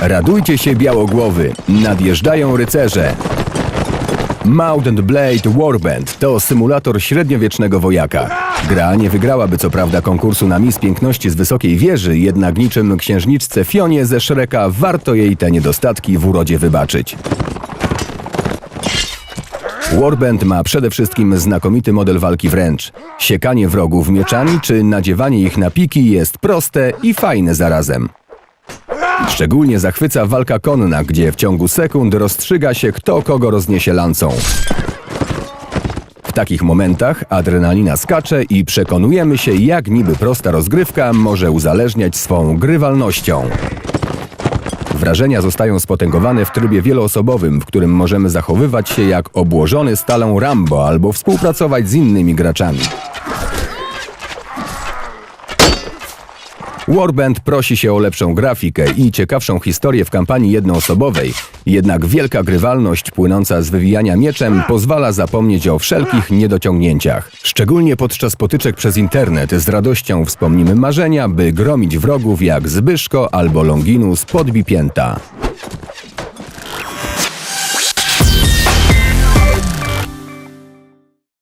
Radujcie się białogłowy, nadjeżdżają rycerze. Mount and Blade Warband to symulator średniowiecznego wojaka. Gra nie wygrałaby co prawda konkursu na Miss Piękności z Wysokiej Wieży, jednak niczym księżniczce Fionie ze Szreka warto jej te niedostatki w urodzie wybaczyć. Warband ma przede wszystkim znakomity model walki wręcz. Siekanie wrogów mieczami czy nadziewanie ich na piki jest proste i fajne zarazem. Szczególnie zachwyca walka konna, gdzie w ciągu sekund rozstrzyga się kto kogo rozniesie lancą. W takich momentach adrenalina skacze i przekonujemy się, jak niby prosta rozgrywka może uzależniać swą grywalnością. Wrażenia zostają spotęgowane w trybie wieloosobowym, w którym możemy zachowywać się jak obłożony stalą Rambo albo współpracować z innymi graczami. Warband prosi się o lepszą grafikę i ciekawszą historię w kampanii jednoosobowej, jednak wielka grywalność płynąca z wywijania mieczem pozwala zapomnieć o wszelkich niedociągnięciach. Szczególnie podczas potyczek przez internet z radością wspomnimy marzenia, by gromić wrogów jak Zbyszko albo Longinus podbipięta.